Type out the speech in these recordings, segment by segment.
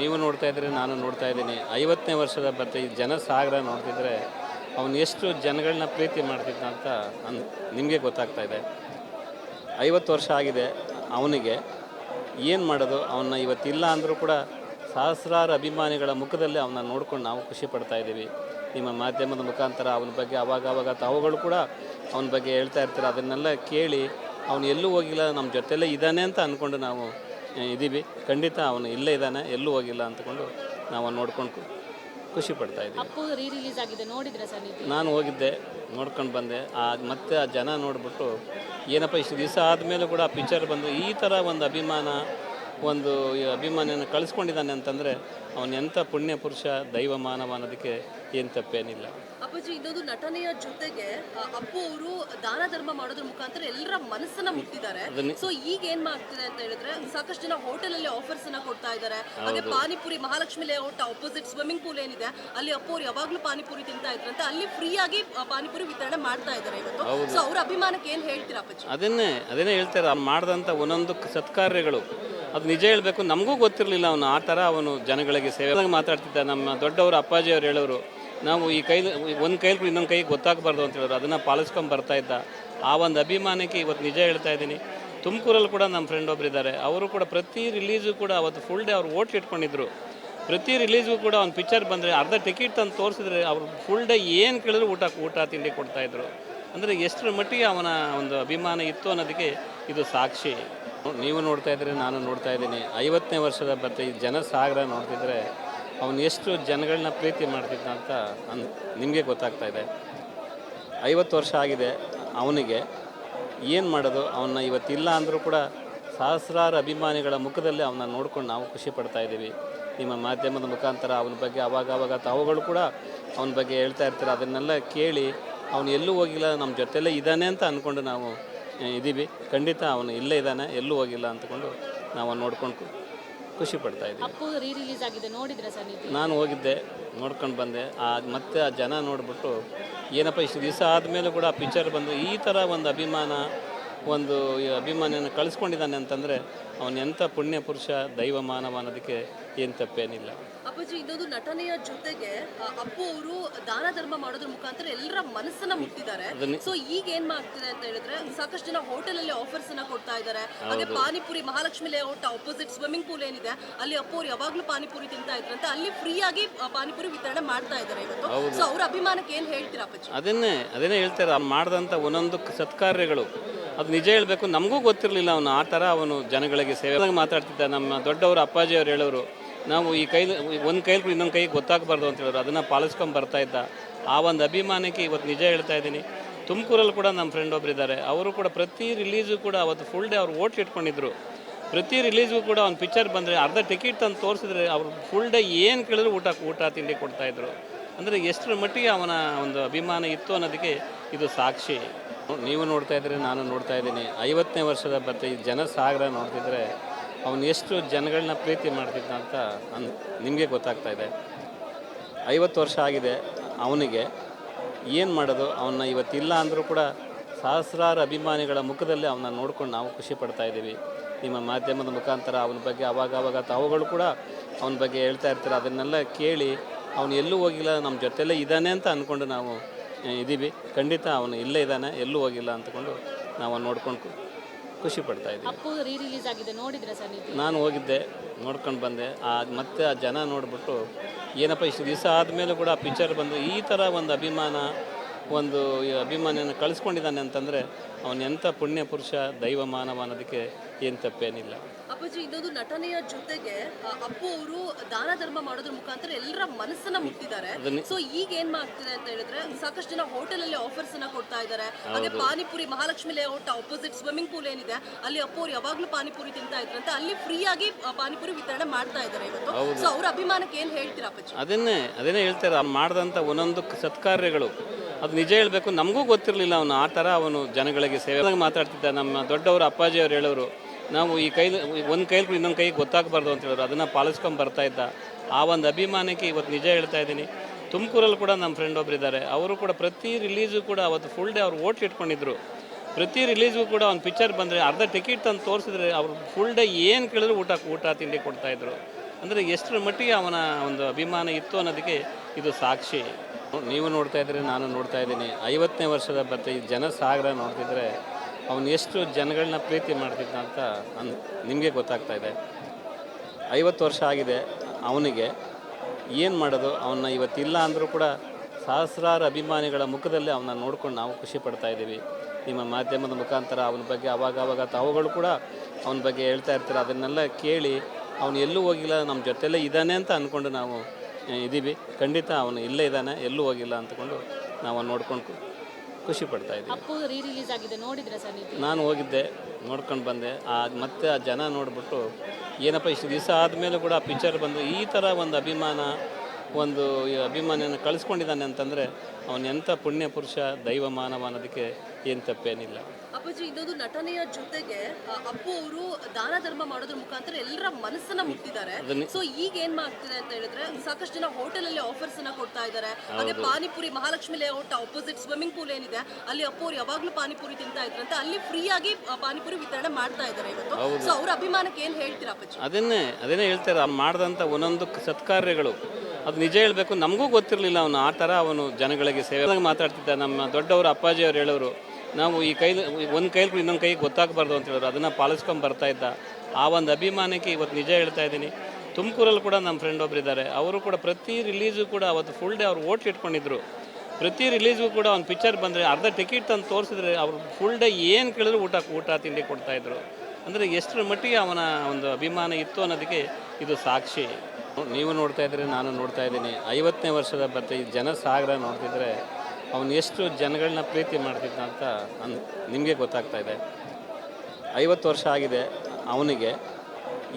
ನೀವು ನೋಡ್ತಾ ಇದ್ರೆ ನಾನು ನೋಡ್ತಾ ಇದ್ದೀನಿ. ಐವತ್ತನೇ ವರ್ಷದ ಈ ಜನಸಾಗರ ನೋಡ್ತಿದ್ರೆ ಅವನು ಎಷ್ಟು ಜನಗಳನ್ನ ಪ್ರೀತಿ ಮಾಡ್ತಿದ್ದ ಅಂತ ಅನ್, ನಿಮಗೆ ಗೊತ್ತಾಗ್ತಾ ಇದೆ. ಐವತ್ತು ವರ್ಷ ಆಗಿದೆ ಅವನಿಗೆ. ಏನು ಮಾಡೋದು? ಅವನ್ನ ಇವತ್ತಿಲ್ಲ ಅಂದರೂ ಕೂಡ ಸಹಸ್ರಾರು ಅಭಿಮಾನಿಗಳ ಮುಖದಲ್ಲಿ ಅವನ್ನ ನೋಡ್ಕೊಂಡು ನಾವು ಖುಷಿ ಪಡ್ತಾ ಇದ್ದೀವಿ. ನಿಮ್ಮ ಮಾಧ್ಯಮದ ಮುಖಾಂತರ ಅವನ ಬಗ್ಗೆ ಅವಾಗ ಅವಾಗ ತಾವುಗಳು ಕೂಡ ಅವನ ಬಗ್ಗೆ ಹೇಳ್ತಾ ಇರ್ತಾರೆ. ಅದನ್ನೆಲ್ಲ ಕೇಳಿ ಅವನು ಎಲ್ಲೂ ಹೋಗಿಲ್ಲ ನಮ್ಮ ಜೊತೆಲೇ ಇದ್ದಾನೆ ಅಂತ ಅಂದ್ಕೊಂಡು ನಾವು ಇದ್ದೀವಿ. ಖಂಡಿತ ಅವನು ಇಲ್ಲೇ ಇದ್ದಾನೆ ಎಲ್ಲೂ ಹೋಗಿಲ್ಲ ಅಂತಕೊಂಡು ನಾವು ಅವ್ನ ನೋಡ್ಕೊಂಡು ಖುಷಿ ಪಡ್ತಾ ಇದ್ದೀವಿ. ಅಪ್ಪು ರೀ ರಿಲೀಸ್ ಆಗಿದೆ ನೋಡಿದ್ರ ಸರ್ ನೀವು? ನಾನು ಹೋಗಿದ್ದೆ ನೋಡ್ಕೊಂಡು ಬಂದೆ. ಆ ಮತ್ತೆ ಆ ಜನ ನೋಡಿಬಿಟ್ಟು ಏನಪ್ಪ ಇಷ್ಟು ದಿವಸ ಆದಮೇಲೂ ಕೂಡ ಆ ಪಿಕ್ಚರ್ ಬಂದು ಈ ಥರ ಒಂದು ಅಭಿಮಾನ ಒಂದು ಈ ಅಭಿಮಾನಿಯನ್ನು ಕಳಿಸ್ಕೊಂಡಿದ್ದಾನೆ ಅಂತಂದರೆ ಅವನು ಎಂಥ ಪುಣ್ಯ ಪುರುಷ ದೈವ ಮಾನವ ಅನ್ನೋದಕ್ಕೆ ಏನು ತಪ್ಪೇನಿಲ್ಲ ಅಪ್ಪಾಜಿ ಇದೊಂದು ನಟನೆಯ ಜೊತೆಗೆ ಅಪ್ಪು ಅವರು ದಾನ ಧರ್ಮ ಮಾಡೋದ್ರ ಮುಖಾಂತರ ಎಲ್ಲರ ಮನಸ್ಸನ್ನ ಮುಟ್ಟಿದ್ದಾರೆ. ಸೊ ಈಗ ಏನ್ ಮಾಡ್ತಿದೆ ಅಂತ ಹೇಳಿದ್ರೆ ಸಾಕಷ್ಟು ಜನ ಹೋಟೆಲ್ ಅಲ್ಲಿ ಆಫರ್ಸ್ ಅನ್ನ ಕೊಡ್ತಾ ಇದ್ದಾರೆ. ಹಾಗೆ panipuri Mahalakshmi layout opposite swimming pool ಏನಿದೆ ಅಲ್ಲಿ ಅಪ್ಪು ಅವ್ರು ಯಾವಾಗ್ಲೂ ಪಾನಿಪುರಿ ತಿಂತಾ ಇದ್ರಂತೆ ಅಲ್ಲಿ ಫ್ರೀ ಆಗಿ ಪಾನಿಪುರಿ ವಿತರಣೆ ಮಾಡ್ತಾ ಇದ್ದಾರೆ ಇವತ್ತು. ಸೊ ಅವ್ರ ಅಭಿಮಾನಕ್ಕೆ ಏನ್ ಹೇಳ್ತೀರಾ ಅಪ್ಪಾಜಿ? ಅದನ್ನೇ ಅದನ್ನೇ ಹೇಳ್ತಾರೆ ಮಾಡಿದಂತ ಒಂದೊಂದು ಸತ್ಕಾರ್ಯಗಳು. ಅದು ನಿಜ ಹೇಳಬೇಕು ನಮಗೂ ಗೊತ್ತಿರಲಿಲ್ಲ ಅವನು ಆ ಥರ ಅವನು ಜನಗಳಿಗೆ ಸೇವೆ ಮಾತಾಡ್ತಿದ್ದ ನಮ್ಮ ದೊಡ್ಡವರು ಅಪ್ಪಾಜಿ ಅವ್ರು ಹೇಳೋರು. ನಾವು ಈ ಕೈಲಿ, ಒಂದು ಕೈಲಿ ಇನ್ನೊಂದು ಕೈಗೆ ಗೊತ್ತಾಗಬಾರ್ದು ಅಂತ ಹೇಳಿದ್ರು. ಅದನ್ನು ಪಾಲಿಸ್ಕೊಂಡು ಬರ್ತಾ ಇದ್ದ. ಆ ಒಂದು ಅಭಿಮಾನಕ್ಕೆ ಇವತ್ತು ನಿಜ ಹೇಳ್ತಾ ಇದ್ದೀನಿ. ತುಮಕೂರಲ್ಲಿ ಕೂಡ ನಮ್ಮ ಫ್ರೆಂಡ್ ಒಬ್ಬರು ಇದ್ದಾರೆ. ಅವರು ಕೂಡ ಪ್ರತಿ ರಿಲೀಸು ಕೂಡ ಅವತ್ತು ಫುಲ್ ಡೇ ಅವ್ರು ಓಟ್ ಇಟ್ಕೊಂಡಿದ್ರು. ಪ್ರತಿ ರಿಲೀಸ್ಗೂ ಕೂಡ ಒಂದು ಪಿಕ್ಚರ್ ಬಂದರೆ ಅರ್ಧ ಟಿಕೆಟ್ ತಂದು ತೋರಿಸಿದ್ರೆ ಅವ್ರು ಫುಲ್ ಡೇ ಏನು ಕೇಳಿದ್ರು ಊಟ ಊಟ ತಿಂಡಿ ಕೊಡ್ತಾಯಿದ್ರು ಅಂದರೆ ಎಷ್ಟರ ಮಟ್ಟಿಗೆ ಅವನ ಒಂದು ಅಭಿಮಾನ ಇತ್ತು ಅನ್ನೋದಕ್ಕೆ ಇದು ಸಾಕ್ಷಿ. ನೀವು ನೋಡ್ತಾ ಇದ್ರೆ ನಾನು ನೋಡ್ತಾ ಇದ್ದೀನಿ. ಐವತ್ತನೇ ವರ್ಷದ ಬರ್ತಾ ಈ ಜನಸಾಗರ ನೋಡ್ತಿದ್ರೆ ಅವನು ಎಷ್ಟು ಜನಗಳನ್ನ ಪ್ರೀತಿ ಮಾಡ್ತಿದ್ದ ಅಂತ ಅನ್ ನಿಮಗೆ ಗೊತ್ತಾಗ್ತಾ ಇದೆ. ಐವತ್ತು ವರ್ಷ ಆಗಿದೆ ಅವನಿಗೆ. ಏನು ಮಾಡೋದು? ಅವನ್ನ ಇವತ್ತಿಲ್ಲ ಅಂದರೂ ಕೂಡ ಸಹಸ್ರಾರು ಅಭಿಮಾನಿಗಳ ಮುಖದಲ್ಲಿ ಅವನ್ನ ನೋಡ್ಕೊಂಡು ನಾವು ಖುಷಿ ಪಡ್ತಾ ಇದ್ದೀವಿ. ನಿಮ್ಮ ಮಾಧ್ಯಮದ ಮುಖಾಂತರ ಅವನ ಬಗ್ಗೆ ಅವಾಗ ಅವಾಗ ತಾವುಗಳು ಕೂಡ ಅವನ ಬಗ್ಗೆ ಹೇಳ್ತಾ ಇರ್ತಾರೆ. ಅದನ್ನೆಲ್ಲ ಕೇಳಿ ಅವನು ಎಲ್ಲೂ ಹೋಗಿಲ್ಲ, ನಮ್ಮ ಜೊತೆಯಲ್ಲೇ ಇದ್ದಾನೆ ಅಂತ ಅಂದ್ಕೊಂಡು ನಾವು ಇದ್ದೀವಿ ಖಂಡಿತ ಅವನು ಇಲ್ಲೇ ಇದ್ದಾನೆ, ಎಲ್ಲೂ ಹೋಗಿಲ್ಲ ಅಂದ್ಕೊಂಡು ನಾವು ನೋಡ್ಕೊಂಡು ಖುಷಿ ಪಡ್ತಾ ಇದ್ದೀವಿ ಅಪ್ಪು ರೀ ರಿಲೀಸ್ ಆಗಿದೆ ನೋಡಿದ್ರ ಸರ್ ನೀವು? ನಾನು ಹೋಗಿದ್ದೆ ನೋಡ್ಕೊಂಡು ಬಂದೆ. ಆ ಮತ್ತೆ ಆ ಜನ ನೋಡಿಬಿಟ್ಟು ಏನಪ್ಪ ಇಷ್ಟು ದಿವಸ ಆದಮೇಲೂ ಕೂಡ ಆ ಪಿಕ್ಚರ್ ಬಂದು ಈ ಥರ ಒಂದು ಅಭಿಮಾನ ಒಂದು ಈ ಅಭಿಮಾನಿಯನ್ನು ಕಳಿಸ್ಕೊಂಡಿದ್ದಾನೆ ಅಂತಂದರೆ ಅವನು ಎಂಥ ಪುಣ್ಯ ಪುರುಷ ದೈವ ಮಾನವ ಅನ್ನೋದಕ್ಕೆ ಏನು ತಪ್ಪೇನಿಲ್ಲ. ಅಪ್ಪಾಜಿ ಇನ್ನೊಂದು ನಟನೆಯ ಜೊತೆಗೆ ಅಪ್ಪು ಅವರು ದಾನ ಧರ್ಮ ಮಾಡೋದ್ರ ಮುಖಾಂತರ ಎಲ್ಲರ ಮನಸ್ಸನ್ನ ಮುಟ್ಟಿದ್ದಾರೆ. ಸೊ ಈಗ ಏನ್ ಮಾಡ್ತಿದೆ ಅಂತ ಹೇಳಿದ್ರೆ ಸಾಕಷ್ಟು ಜನ ಹೋಟೆಲ್ ಅಲ್ಲಿ ಆಫರ್ಸ್ ಅನ್ನ ಕೊಡ್ತಾ ಇದ್ದಾರೆ. ಹಾಗೆ panipuri Mahalakshmi layout opposite swimming pool ಏನಿದೆ ಅಲ್ಲಿ ಅಪ್ಪು ಅವ್ರು ಯಾವಾಗ್ಲೂ ಪಾನಿಪುರಿ ತಿಂತಾ ಇದ್ರಂತೆ ಅಲ್ಲಿ ಫ್ರೀ ಆಗಿ ಪಾನಿಪುರಿ ವಿತರಣೆ ಮಾಡ್ತಾ ಇದ್ದಾರೆ ಇವತ್ತು. ಸೊ ಅವ್ರ ಅಭಿಮಾನಕ್ಕೆ ಏನ್ ಹೇಳ್ತೀರಾ ಅಪ್ಪಾಜಿ? ಅದನ್ನೇ ಅದನ್ನೇ ಹೇಳ್ತಾರೆ ಅವ್ರು ಮಾಡಿದಂತ ಒಂದೊಂದು ಸತ್ಕಾರ್ಯಗಳು. ಅದು ನಿಜ ಹೇಳಬೇಕು ನಮಗೂ ಗೊತ್ತಿರಲಿಲ್ಲ ಅವನು ಆ ಥರ ಅವನು ಜನಗಳಿಗೆ ಸೇವೆ ಮಾತಾಡ್ತಿದ್ದ ನಮ್ಮ ದೊಡ್ಡವರು ಅಪ್ಪಾಜಿ ಅವ್ರು ಹೇಳೋರು, ನಾವು ಈ ಕೈ, ಒಂದು ಕೈಲಿ ಇನ್ನೊಂದು ಕೈಗೆ ಗೊತ್ತಾಗಬಾರ್ದು ಅಂತ ಹೇಳಿದ್ರು ಅದನ್ನು ಪಾಲಿಸ್ಕೊಂಡು ಬರ್ತಾ ಇದ್ದ. ಆ ಒಂದು ಅಭಿಮಾನಕ್ಕೆ ಇವತ್ತು ನಿಜ ಹೇಳ್ತಾ ಇದ್ದೀನಿ. ತುಮಕೂರಲ್ಲಿ ಕೂಡ ನಮ್ಮ ಫ್ರೆಂಡ್ ಒಬ್ರು ಇದ್ದಾರೆ, ಅವರು ಕೂಡ ಪ್ರತಿ ರಿಲೀಸು ಕೂಡ ಅವತ್ತು ಫುಲ್ ಡೇ ಅವ್ರು ಓಟ್ ಇಟ್ಕೊಂಡಿದ್ರು. ಪ್ರತಿ ರಿಲೀಸ್ಗೂ ಕೂಡ ಒಂದು ಪಿಕ್ಚರ್ ಬಂದರೆ ಅರ್ಧ ಟಿಕೆಟ್ ತಂದು ತೋರಿಸಿದ್ರೆ ಅವ್ರು ಫುಲ್ ಡೇ ಏನು ಕೇಳಿದ್ರು ಊಟ ಊಟ ತಿಂಡಿ ಕೊಡ್ತಾಯಿದ್ರು ಅಂದರೆ ಎಷ್ಟರ ಮಟ್ಟಿಗೆ ಅವನ ಒಂದು ಅಭಿಮಾನ ಇತ್ತು ಅನ್ನೋದಕ್ಕೆ ಇದು ಸಾಕ್ಷಿ. ನೀವು ನೋಡ್ತಾ ಇದ್ರೆ ನಾನು ನೋಡ್ತಾ ಇದ್ದೀನಿ. ಐವತ್ತನೇ ವರ್ಷದ ಬರ್ತ ಈ ಜನಸಾಗರ ನೋಡ್ತಿದ್ರೆ ಅವನು ಎಷ್ಟು ಜನಗಳನ್ನ ಪ್ರೀತಿ ಮಾಡ್ತಿದ್ದ ಅಂತ ಅನ್ ನಿಮಗೆ ಗೊತ್ತಾಗ್ತಾ ಇದೆ. ಐವತ್ತು ವರ್ಷ ಆಗಿದೆ ಅವನಿಗೆ. ಏನು ಮಾಡೋದು? ಅವನ್ನ ಇವತ್ತಿಲ್ಲ ಅಂದರೂ ಕೂಡ ಸಹಸ್ರಾರು ಅಭಿಮಾನಿಗಳ ಮುಖದಲ್ಲಿ ಅವನ್ನ ನೋಡ್ಕೊಂಡು ನಾವು ಖುಷಿ ಪಡ್ತಾ ಇದ್ದೀವಿ. ನಿಮ್ಮ ಮಾಧ್ಯಮದ ಮುಖಾಂತರ ಅವನ ಬಗ್ಗೆ ಅವಾಗ ಅವಾಗ ತಾವುಗಳು ಕೂಡ ಅವನ ಬಗ್ಗೆ ಹೇಳ್ತಾ ಇರ್ತಾರೆ. ಅದನ್ನೆಲ್ಲ ಕೇಳಿ ಅವನು ಎಲ್ಲೂ ಹೋಗಿಲ್ಲ ನಮ್ಮ ಜೊತೆಲೇ ಇದ್ದಾನೆ ಅಂತ ಅಂದ್ಕೊಂಡು ನಾವು ಇದ್ದೀವಿ. ಖಂಡಿತ ಅವನು ಇಲ್ಲೇ ಇದ್ದಾನೆ ಎಲ್ಲೂ ಹೋಗಿಲ್ಲ ಅಂದ್ಕೊಂಡು ನಾವು ಅವ್ನ ನೋಡ್ಕೊಂಡು ಖುಷಿ ಪಡ್ತಾ ಇದ್ದೀವಿ. ಅಪ್ಪು ರೀ ರಿಲೀಸ್ ಆಗಿದೆ ನೋಡಿದ್ರ ಸರ್ ನೀವು? ನಾನು ಹೋಗಿದ್ದೆ ನೋಡ್ಕೊಂಡು ಬಂದೆ. ಆ ಮತ್ತೆ ಆ ಜನ ನೋಡಿಬಿಟ್ಟು ಏನಪ್ಪ ಇಷ್ಟು ದಿವಸ ಆದಮೇಲೆ ಕೂಡ ಆ ಪಿಕ್ಚರ್ ಬಂದು ಈ ಥರ ಒಂದು ಅಭಿಮಾನ ಒಂದು ಅಭಿಮಾನಿಯನ್ನು ಕಳಿಸ್ಕೊಂಡಿದ್ದಾನೆ ಅಂತಂದರೆ ಅವನು ಎಂಥ ಪುಣ್ಯ ಪುರುಷ ದೈವ ಮಾನವ ಅನ್ನೋದಕ್ಕೆ ಏನು ತಪ್ಪೇನಿಲ್ಲ. ಅಪ್ಪಾಜಿ ಇನ್ನೊಂದು ನಟನೆಯ ಜೊತೆಗೆ ಅಪ್ಪು ಅವರು ದಾನ ಧರ್ಮ ಮಾಡೋದ್ರ ಮುಖಾಂತರ ಎಲ್ಲರ ಮನಸ್ಸನ್ನ ಮುಟ್ಟಿದ್ದಾರೆ. ಸೊ ಈಗ ಏನ್ ಮಾಡ್ತಿದೆ ಅಂತ ಹೇಳಿದ್ರೆ ಸಾಕಷ್ಟು ಜನ ಹೋಟೆಲ್ ಅಲ್ಲಿ ಆಫರ್ಸ್ ಅನ್ನ ಕೊಡ್ತಾ ಇದ್ದಾರೆ. ಹಾಗೆ panipuri Mahalakshmi layout opposite swimming pool ಏನಿದೆ ಅಲ್ಲಿ ಅಪ್ಪು ಅವ್ರು ಯಾವಾಗ್ಲೂ ಪಾನಿಪುರಿ ತಿಂತಾ ಇದ್ರಂತೆ ಅಲ್ಲಿ ಫ್ರೀ ಆಗಿ ಪಾನಿಪುರಿ ವಿತರಣೆ ಮಾಡ್ತಾ ಇದ್ದಾರೆ ಇವತ್ತು. ಸೊ ಅವ್ರ ಅಭಿಮಾನಕ್ಕೆ ಏನ್ ಹೇಳ್ತೀರಾ ಅಪ್ಪಾಜಿ? ಅದನ್ನೇ ಅದನ್ನೇ ಹೇಳ್ತಾರೆ ಮಾಡಿದಂತ ಒಂದೊಂದು ಸತ್ಕಾರ್ಯಗಳು. ಅದು ನಿಜ ಹೇಳಬೇಕು, ನಮಗೂ ಗೊತ್ತಿರಲಿಲ್ಲ ಅವನು ಆ ಥರ ಅವನು ಜನಗಳಿಗೆ ಸೇವೆ ಮಾತಾಡ್ತಿದ್ದ. ನಮ್ಮ ದೊಡ್ಡವರು ಅಪ್ಪಾಜಿ ಅವ್ರು ಹೇಳೋರು, ನಾವು ಈ ಕೈ ಒಂದು ಕೈಲಿ ಇನ್ನೊಂದು ಕೈಗೆ ಗೊತ್ತಾಗಬಾರ್ದು ಅಂತ ಹೇಳೋರು ಅದನ್ನು ಪಾಲಿಸ್ಕೊಂಡು ಬರ್ತಾ ಇದ್ದ. ಆ ಒಂದು ಅಭಿಮಾನಕ್ಕೆ ಇವತ್ತು ನಿಜ ಹೇಳ್ತಾ ಇದ್ದೀನಿ. ತುಮಕೂರಲ್ಲಿ ಕೂಡ ನಮ್ಮ ಫ್ರೆಂಡ್ ಒಬ್ರು ಇದ್ದಾರೆ. ಅವರು ಕೂಡ ಪ್ರತಿ ರಿಲೀಸು ಕೂಡ ಅವತ್ತು ಫುಲ್ ಡೇ ಅವ್ರು ಓಟ್ ಇಟ್ಕೊಂಡಿದ್ರು. ಪ್ರತಿ ರಿಲೀಸ್ಗೂ ಕೂಡ ಒಂದು ಪಿಕ್ಚರ್ ಬಂದರೆ ಅರ್ಧ ಟಿಕೆಟ್ ತಂದು ತೋರಿಸಿದ್ರೆ ಅವ್ರು ಫುಲ್ ಡೇ ಏನು ಕೇಳಿದ್ರು ಊಟ ಊಟ ತಿಂಡಿ ಕೊಡ್ತಾಯಿದ್ರು ಅಂದರೆ ಎಷ್ಟರ ಮಟ್ಟಿಗೆ ಅವನ ಒಂದು ಅಭಿಮಾನ ಇತ್ತು ಅನ್ನೋದಕ್ಕೆ ಇದು ಸಾಕ್ಷಿ. ನೀವು ನೋಡ್ತಾ ಇದ್ರೆ ನಾನು ನೋಡ್ತಾ ಇದ್ದೀನಿ. ಐವತ್ತನೇ ವರ್ಷದ ಬತ್ತೆ ಈ ಜನಸಾಗರ ನೋಡ್ತಿದ್ರೆ ಅವನು ಎಷ್ಟು ಜನಗಳನ್ನ ಪ್ರೀತಿ ಮಾಡ್ತಿದ್ದ ಅಂತ ಅನ್ ನಿಮಗೆ ಗೊತ್ತಾಗ್ತಾ ಇದೆ. ಐವತ್ತು ವರ್ಷ ಆಗಿದೆ ಅವನಿಗೆ. ಏನು ಮಾಡೋದು? ಅವನ್ನ ಇವತ್ತಿಲ್ಲ ಅಂದರೂ ಕೂಡ ಸಹಸ್ರಾರು ಅಭಿಮಾನಿಗಳ ಮುಖದಲ್ಲಿ ಅವನ್ನ ನೋಡ್ಕೊಂಡು ನಾವು ಖುಷಿ ಪಡ್ತಾ ಇದ್ದೀವಿ. ನಿಮ್ಮ ಮಾಧ್ಯಮದ ಮುಖಾಂತರ ಅವನ ಬಗ್ಗೆ ಅವಾಗ ಅವಾಗ ತಾವುಗಳು ಕೂಡ ಅವನ ಬಗ್ಗೆ ಹೇಳ್ತಾ ಇರ್ತಾರೆ. ಅದನ್ನೆಲ್ಲ ಕೇಳಿ ಅವನು ಎಲ್ಲೂ ಹೋಗಿಲ್ಲ, ನಮ್ಮ ಜೊತೆಲೇ ಇದ್ದಾನೆ ಅಂತ ಅಂದ್ಕೊಂಡು ನಾವು ಇದ್ದೀವಿ. ಖಂಡಿತ ಅವನು ಇಲ್ಲೇ ಇದ್ದಾನೆ ಎಲ್ಲೂ ಹೋಗಿಲ್ಲ ಅಂತಕೊಂಡು ನಾವು ನೋಡ್ಕೊಂಡು ಖುಷಿ ಪಡ್ತಾ ಇದ್ದೀವಿ. ನಾನು ಹೋಗಿದ್ದೆ ನೋಡ್ಕೊಂಡು ಬಂದೆ. ಆ ಮತ್ತೆ ಆ ಜನ ನೋಡಿಬಿಟ್ಟು ಏನಪ್ಪ ಇಷ್ಟು ದಿವಸ ಆದಮೇಲೂ ಕೂಡ ಆ ಪಿಕ್ಚರ್ ಬಂದು ಈ ಥರ ಒಂದು ಅಭಿಮಾನ ಒಂದು ಅಭಿಮಾನಿಯನ್ನು ಕಳಿಸ್ಕೊಂಡಿದ್ದಾನೆ ಅಂತಂದರೆ ಅವನು ಎಂಥ ಪುಣ್ಯ ಪುರುಷ ದೈವ ಮಾನವ ಅನ್ನೋದಕ್ಕೆ ಏನು ತಪ್ಪೇನಿಲ್ಲ. ಅಪ್ಪಾಜಿ ಇನ್ನೊಂದು ನಟನೆಯ ಜೊತೆಗೆ ಅಪ್ಪು ಅವರು ದಾನ ಧರ್ಮ ಮಾಡೋದ್ರ ಮುಖಾಂತರ ಎಲ್ಲರ ಮನಸ್ಸನ್ನ ಮುಟ್ಟಿದ್ದಾರೆ. ಸೊ ಈಗ ಏನ್ ಮಾಡ್ತಿದೆ ಅಂತ ಹೇಳಿದ್ರೆ ಸಾಕಷ್ಟು ಜನ ಹೋಟೆಲ್ ಅಲ್ಲಿ ಆಫರ್ಸ್ ಅನ್ನ ಕೊಡ್ತಾ ಇದ್ದಾರೆ. ಹಾಗೆ panipuri Mahalakshmi layout opposite swimming pool ಏನಿದೆ ಅಲ್ಲಿ ಅಪ್ಪು ಅವ್ರು ಯಾವಾಗ್ಲೂ ಪಾನಿಪುರಿ ತಿಂತಾ ಇದ್ರಂತೆ ಅಲ್ಲಿ ಫ್ರೀ ಆಗಿ ಪಾನಿಪುರಿ ವಿತರಣೆ ಮಾಡ್ತಾ ಇದ್ದಾರೆ ಇವತ್ತು. ಸೊ ಅವ್ರ ಅಭಿಮಾನಕ್ಕೆ ಏನ್ ಹೇಳ್ತೀರಾ ಅಪ್ಪಾಜಿ? ಅದನ್ನೇ ಅದನ್ನೇ ಹೇಳ್ತಾರೆ ಮಾಡಿದಂತ ಒಂದೊಂದು ಸತ್ಕಾರ್ಯಗಳು. ಅದು ನಿಜ ಹೇಳಬೇಕು, ನಮಗೂ ಗೊತ್ತಿರಲಿಲ್ಲ ಅವನು ಆ ಥರ ಅವನು ಜನಗಳಿಗೆ ಸೇವೆ ಮಾತಾಡ್ತಿದ್ದ. ನಮ್ಮ ದೊಡ್ಡವರು ಅಪ್ಪಾಜಿ ಅವ್ರು ಹೇಳೋರು, ನಾವು ಈ ಕೈಲಿ ಒಂದು ಕೈಲಿ ಇನ್ನೊಂದು ಕೈಗೆ ಗೊತ್ತಾಗಬಾರ್ದು ಅಂತ ಹೇಳಿದ್ರು ಅದನ್ನು ಪಾಲಿಸ್ಕೊಂಡು ಬರ್ತಾ ಇದ್ದ. ಆ ಒಂದು ಅಭಿಮಾನಕ್ಕೆ ಇವತ್ತು ನಿಜ ಹೇಳ್ತಾ ಇದ್ದೀನಿ. ತುಮಕೂರಲ್ಲಿ ಕೂಡ ನಮ್ಮ ಫ್ರೆಂಡ್ ಒಬ್ರು ಇದ್ದಾರೆ. ಅವರು ಕೂಡ ಪ್ರತಿ ರಿಲೀಸು ಕೂಡ ಅವತ್ತು ಫುಲ್ ಡೇ ಅವ್ರು ಓಟ್ಲ್ ಇಟ್ಕೊಂಡಿದ್ರು. ಪ್ರತಿ ರಿಲೀಸ್ಗೂ ಕೂಡ ಒಂದು ಪಿಕ್ಚರ್ ಬಂದರೆ ಅರ್ಧ ಟಿಕೆಟ್ ತಂದು ತೋರಿಸಿದ್ರೆ ಅವ್ರು ಫುಲ್ ಡೇ ಏನು ಕೇಳಿದ್ರು ಊಟ ಊಟ, ತಿಂಡಿ ಕೊಡ್ತಾಯಿದ್ರು ಅಂದರೆ ಎಷ್ಟರ ಮಟ್ಟಿಗೆ ಅವನ ಒಂದು ಅಭಿಮಾನ ಇತ್ತು ಅನ್ನೋದಕ್ಕೆ ಇದು ಸಾಕ್ಷಿ. ನೀವು ನೋಡ್ತಾ ಇದ್ರೆ ನಾನು ನೋಡ್ತಾ ಇದ್ದೀನಿ. ಐವತ್ತನೇ ವರ್ಷದ ಬತ್ತೆ ಈ ಜನಸಾಗರ ನೋಡ್ತಿದ್ರೆ ಅವನು ಎಷ್ಟು ಜನಗಳನ್ನ ಪ್ರೀತಿ ಮಾಡ್ತಿದ್ದ ಅಂತ ಅನ್, ನಿಮಗೆ ಗೊತ್ತಾಗ್ತಾ ಇದೆ. ಐವತ್ತು ವರ್ಷ ಆಗಿದೆ ಅವನಿಗೆ.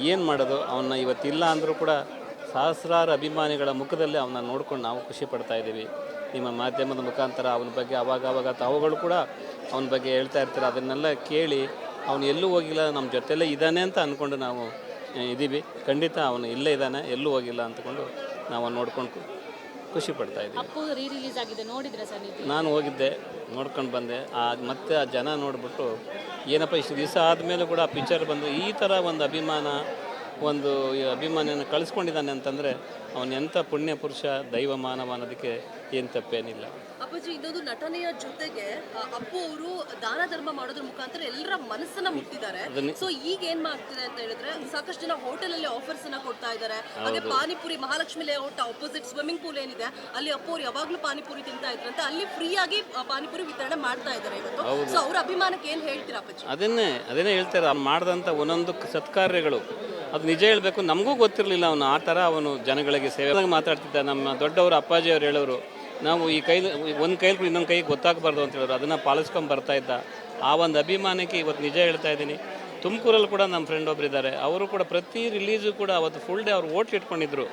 ಏನು ಮಾಡೋದು? ಅವನ್ನ ಇವತ್ತಿಲ್ಲ ಅಂದರೂ ಕೂಡ ಸಹಸ್ರಾರು ಅಭಿಮಾನಿಗಳ ಮುಖದಲ್ಲಿ ಅವನ್ನ ನೋಡ್ಕೊಂಡು ನಾವು ಖುಷಿ ಪಡ್ತಾ ಇದ್ದೀವಿ. ನಿಮ್ಮ ಮಾಧ್ಯಮದ ಮುಖಾಂತರ ಅವನ ಬಗ್ಗೆ ಅವಾಗ ಅವಾಗ ತಾವುಗಳು ಕೂಡ ಅವನ ಬಗ್ಗೆ ಹೇಳ್ತಾ ಇರ್ತಾರೆ. ಅದನ್ನೆಲ್ಲ ಕೇಳಿ ಅವನು ಎಲ್ಲೂ ಹೋಗಿಲ್ಲ ನಮ್ಮ ಜೊತೆಲೇ ಇದ್ದಾನೆ ಅಂತ ಅಂದ್ಕೊಂಡು ನಾವು ಇದ್ದೀವಿ. ಖಂಡಿತ ಅವನು ಇಲ್ಲೇ ಇದ್ದಾನೆ ಎಲ್ಲೂ ಹೋಗಿಲ್ಲ ಅಂತಕೊಂಡು ನಾವು ಅವ್ನ ನೋಡ್ಕೊಂಡು ಖುಷಿ ಪಡ್ತಾ ಇದ್ದೀವಿ. ಅಪ್ಪು ರೀ ರಿಲೀಸ್ ಆಗಿದೆ ನೋಡಿದ್ರ ಸರ್ ನೀವು? ನಾನು ಹೋಗಿದ್ದೆ ನೋಡ್ಕೊಂಡು ಬಂದೆ. ಆ ಮತ್ತೆ ಆ ಜನ ನೋಡಿಬಿಟ್ಟು ಏನಪ್ಪ ಇಷ್ಟು ದಿವಸ ಆದಮೇಲೂ ಕೂಡ ಆ ಪಿಕ್ಚರ್ ಬಂದು ಈ ಥರ ಒಂದು ಅಭಿಮಾನ ಒಂದು ಅಭಿಮಾನಿಯನ್ನು ಕಳಿಸ್ಕೊಂಡಿದ್ದಾನೆ ಅಂತಂದರೆ ಅವನು ಎಂಥ ಪುಣ್ಯ ಪುರುಷ ದೈವ ಮಾನವ ಅನ್ನೋದಕ್ಕೆ ಏನು ತಪ್ಪೇನಿಲ್ಲ. ಅಪ್ಪಾಜಿ ಇನ್ನೊಂದು ನಟನೆಯ ಜೊತೆಗೆ ಅಪ್ಪು ಅವರು ದಾನ ಧರ್ಮ ಮಾಡೋದ್ರ ಮುಖಾಂತರ ಎಲ್ಲರ ಮನಸ್ಸನ್ನ ಮುಟ್ಟಿದ್ದಾರೆ. ಸೊ ಈಗ ಏನ್ ಮಾಡ್ತಿದೆ ಅಂತ ಹೇಳಿದ್ರೆ ಸಾಕಷ್ಟು ಜನ ಹೋಟೆಲ್ ಅಲ್ಲಿ ಆಫರ್ಸ್ ಅನ್ನ ಕೊಡ್ತಾ ಇದ್ದಾರೆ. ಹಾಗೆ panipuri Mahalakshmi layout opposite swimming pool ಏನಿದೆ ಅಲ್ಲಿ ಅಪ್ಪು ಅವ್ರು ಯಾವಾಗ್ಲೂ ಪಾನಿಪುರಿ ತಿಂತಾ ಇದ್ರಂತೆ ಅಲ್ಲಿ ಫ್ರೀ ಆಗಿ ಪಾನಿಪುರಿ ವಿತರಣೆ ಮಾಡ್ತಾ ಇದ್ದಾರೆ ಇವತ್ತು. ಸೊ ಅವ್ರ ಅಭಿಮಾನಕ್ಕೆ ಏನ್ ಹೇಳ್ತೀರಾ ಅಪ್ಪಾಜಿ? ಅದನ್ನೇ ಅದನ್ನೇ ಹೇಳ್ತಾರೆ ಅವ್ನು ಮಾಡಿದಂಥ ಒಂದೊಂದು ಸತ್ಕಾರ್ಯಗಳು. ಅದು ನಿಜ ಹೇಳಬೇಕು ನಮಗೂ ಗೊತ್ತಿರಲಿಲ್ಲ ಅವನು ಆ ಥರ ಅವನು ಜನಗಳಿಗೆ ಸೇವೆ. ಮಾತಾಡ್ತಿದ್ದ ನಮ್ಮ ದೊಡ್ಡವರು ಅಪ್ಪಾಜಿ ಅವ್ರು ಹೇಳೋರು ನಾವು ಈ ಕೈ ಒಂದು ಕೈಲಿ ಇನ್ನೊಂದು ಕೈಗೆ ಗೊತ್ತಾಗಬಾರ್ದು ಅಂತ ಹೇಳಿದ್ರು. ಅದನ್ನು ಪಾಲಿಸ್ಕೊಂಡು ಬರ್ತಾ ಇದ್ದ. ಆ ಒಂದು ಅಭಿಮಾನಕ್ಕೆ ಇವತ್ತು ನಿಜ ಹೇಳ್ತಾ ಇದ್ದೀನಿ. ತುಮಕೂರಲ್ಲಿ ಕೂಡ ನಮ್ಮ ಫ್ರೆಂಡ್ ಒಬ್ರು ಇದ್ದಾರೆ ಅವರು ಕೂಡ ಪ್ರತಿ ರಿಲೀಸು ಕೂಡ ಅವತ್ತು ಫುಲ್ ಡೇ ಅವ್ರು ಓಟ್ಲು ಇಟ್ಕೊಂಡಿದ್ರು.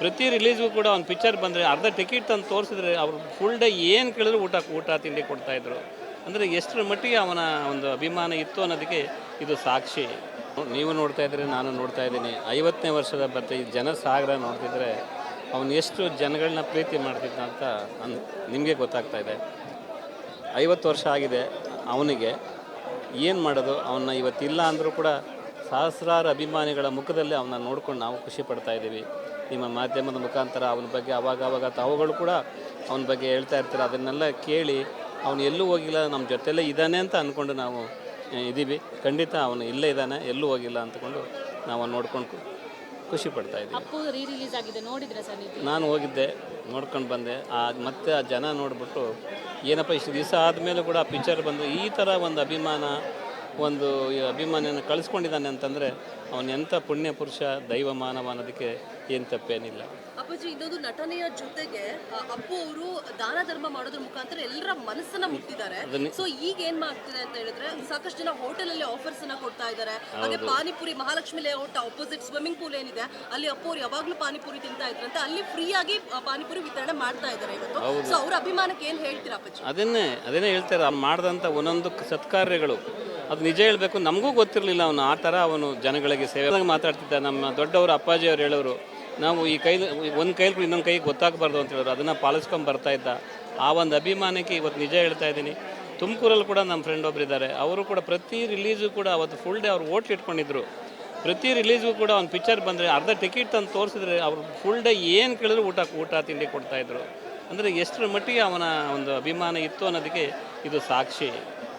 ಪ್ರತಿ ರಿಲೀಸ್ಗೂ ಕೂಡ ಒಂದು ಪಿಕ್ಚರ್ ಬಂದರೆ ಅರ್ಧ ಟಿಕೆಟ್ ತಂದು ತೋರಿಸಿದ್ರೆ ಅವ್ರು ಫುಲ್ ಡೇ ಏನು ಕೇಳಿದ್ರು ಊಟ ಊಟ, ತಿಂಡಿ ಕೊಡ್ತಾಯಿದ್ರು ಅಂದರೆ ಎಷ್ಟರ ಮಟ್ಟಿಗೆ ಅವನ ಒಂದು ಅಭಿಮಾನ ಇತ್ತು ಅನ್ನೋದಕ್ಕೆ ಇದು ಸಾಕ್ಷಿ. ನೀವು ನೋಡ್ತಾ ಇದ್ರೆ ನಾನು ನೋಡ್ತಾ ಇದ್ದೀನಿ. ಐವತ್ತನೇ ವರ್ಷದ ಬತ್ತೆ ಈ ಜನಸಾಗರ ನೋಡ್ತಿದ್ರೆ ಅವನು ಎಷ್ಟು ಜನಗಳನ್ನ ಪ್ರೀತಿ ಮಾಡ್ತಿದ್ದ ಅಂತ ಅನ್, ನಿಮಗೆ ಗೊತ್ತಾಗ್ತಾ ಇದೆ. ಐವತ್ತು ವರ್ಷ ಆಗಿದೆ ಅವನಿಗೆ. ಏನು ಮಾಡೋದು? ಅವನ್ನ ಇವತ್ತಿಲ್ಲ ಅಂದರೂ ಕೂಡ ಸಹಸ್ರಾರು ಅಭಿಮಾನಿಗಳ ಮುಖದಲ್ಲಿ ಅವನ್ನ ನೋಡ್ಕೊಂಡು ನಾವು ಖುಷಿ ಪಡ್ತಾ ಇದ್ದೀವಿ. ನಿಮ್ಮ ಮಾಧ್ಯಮದ ಮುಖಾಂತರ ಅವನ ಬಗ್ಗೆ ಅವಾಗ ಅವಾಗ ತಾವುಗಳು ಕೂಡ ಅವನ ಬಗ್ಗೆ ಹೇಳ್ತಾ ಇರ್ತಾರೆ. ಅದನ್ನೆಲ್ಲ ಕೇಳಿ ಅವನು ಎಲ್ಲೂ ಹೋಗಿಲ್ಲ ನಮ್ಮ ಜೊತೆಲೇ ಇದ್ದಾನೆ ಅಂತ ಅಂದ್ಕೊಂಡು ನಾವು, ಇದ್ದೀವಿ. ಖಂಡಿತ ಅವನು ಇಲ್ಲೇ ಇದ್ದಾನೆ, ಎಲ್ಲೂ ಹೋಗಿಲ್ಲ ಅಂದ್ಕೊಂಡು ನಾವು ನೋಡ್ಕೊಂಡು ಖುಷಿ ಪಡ್ತಾ ಇದ್ದೀವಿ ಅಪ್ಪು ರೀ ರಿಲೀಸ್ ಆಗಿದೆ ನೋಡಿದ್ರ ಸರ್ ನೀವು? ನಾನು ಹೋಗಿದ್ದೆ ನೋಡ್ಕೊಂಡು ಬಂದೆ. ಆ ಮತ್ತೆ ಆ ಜನ ನೋಡಿಬಿಟ್ಟು ಏನಪ್ಪ ಇಷ್ಟು ದಿವಸ ಆದಮೇಲೂ ಕೂಡ ಆ ಪಿಕ್ಚರ್ ಬಂದು ಈ ಥರ ಒಂದು ಅಭಿಮಾನ ಒಂದು ಅಭಿಮಾನಿಯನ್ನು ಕಳಿಸ್ಕೊಂಡಿದ್ದಾನೆ ಅಂತಂದರೆ ಅವನು ಎಂಥ ಪುಣ್ಯ ಪುರುಷ ದೈವ ಮಾನವ ಅನ್ನೋದಕ್ಕೆ ಏನು ತಪ್ಪೇನಿಲ್ಲ. ಅಪ್ಪಾಜಿ ಇನ್ನೊಂದು ನಟನೆಯ ಜೊತೆಗೆ ಅಪ್ಪು ಅವರು ದಾನ ಧರ್ಮ ಮಾಡೋದ್ರ ಮುಖಾಂತರ ಎಲ್ಲರ ಮನಸ್ಸನ್ನ ಮುಟ್ಟಿದ್ದಾರೆ. ಸೊ ಈಗ ಏನ್ ಮಾಡ್ತಿದೆ ಅಂತ ಹೇಳಿದ್ರೆ ಸಾಕಷ್ಟು ಜನ ಹೋಟೆಲ್ ಅಲ್ಲಿ ಆಫರ್ಸ್ ಅನ್ನ ಕೊಡ್ತಾ ಇದ್ದಾರೆ. ಹಾಗೆ panipuri Mahalakshmi layout opposite swimming pool ಏನಿದೆ ಅಲ್ಲಿ ಅಪ್ಪು ಅವ್ರು ಯಾವಾಗ್ಲೂ ಪಾನಿಪುರಿ ತಿಂತಾ ಇದ್ರಂತೆ ಅಲ್ಲಿ ಫ್ರೀ ಆಗಿ ಪಾನಿಪುರಿ ವಿತರಣೆ ಮಾಡ್ತಾ ಇದ್ದಾರೆ ಇವತ್ತು. ಸೊ ಅವ್ರ ಅಭಿಮಾನಕ್ಕೆ ಏನ್ ಹೇಳ್ತೀರಾ ಅಪ್ಪಾಜಿ? ಅದನ್ನೇ ಅದನ್ನೇ ಹೇಳ್ತಾರೆ ಮಾಡಿದಂತ ಒಂದೊಂದು ಸತ್ಕಾರ್ಯಗಳು. ಅದು ನಿಜ ಹೇಳಬೇಕು, ನಮಗೂ ಗೊತ್ತಿರಲಿಲ್ಲ ಅವನು ಆ ಥರ ಅವನು ಜನಗಳಿಗೆ ಸೇವೆ ಮಾತಾಡ್ತಿದ್ದ. ನಮ್ಮ ದೊಡ್ಡವರು ಅಪ್ಪಾಜಿ ಅವ್ರು ಹೇಳೋರು, ನಾವು ಈ ಕೈಲಿ, ಒಂದು ಕೈಲಿ ಇನ್ನೊಂದು ಕೈಗೆ ಗೊತ್ತಾಗಬಾರ್ದು ಅಂತ ಹೇಳಿದ್ರು ಅದನ್ನು ಪಾಲಿಸ್ಕೊಂಡು ಬರ್ತಾ ಇದ್ದ. ಆ ಒಂದು ಅಭಿಮಾನಕ್ಕೆ ಇವತ್ತು ನಿಜ ಹೇಳ್ತಾ ಇದ್ದೀನಿ. ತುಮಕೂರಲ್ಲಿ ಕೂಡ ನಮ್ಮ ಫ್ರೆಂಡ್ ಒಬ್ರು ಇದ್ದಾರೆ. ಅವರು ಕೂಡ ಪ್ರತಿ ರಿಲೀಸು ಕೂಡ ಅವತ್ತು ಫುಲ್ ಡೇ ಅವ್ರು ಓಟ್ಲು ಇಟ್ಕೊಂಡಿದ್ರು. ಪ್ರತಿ ರಿಲೀಸ್ಗೂ ಕೂಡ ಅವ್ನು ಪಿಕ್ಚರ್ ಬಂದರೆ ಅರ್ಧ ಟಿಕೆಟ್ ತಂದು ತೋರಿಸಿದ್ರೆ ಅವ್ರು ಫುಲ್ ಡೇ ಏನು ಕೇಳಿದ್ರು ಊಟ ಊಟ ತಿಂಡಿ ಕೊಡ್ತಾಯಿದ್ರು ಅಂದರೆ ಎಷ್ಟರ ಮಟ್ಟಿಗೆ ಅವನ ಒಂದು ಅಭಿಮಾನ ಇತ್ತು ಅನ್ನೋದಕ್ಕೆ ಇದು ಸಾಕ್ಷಿ.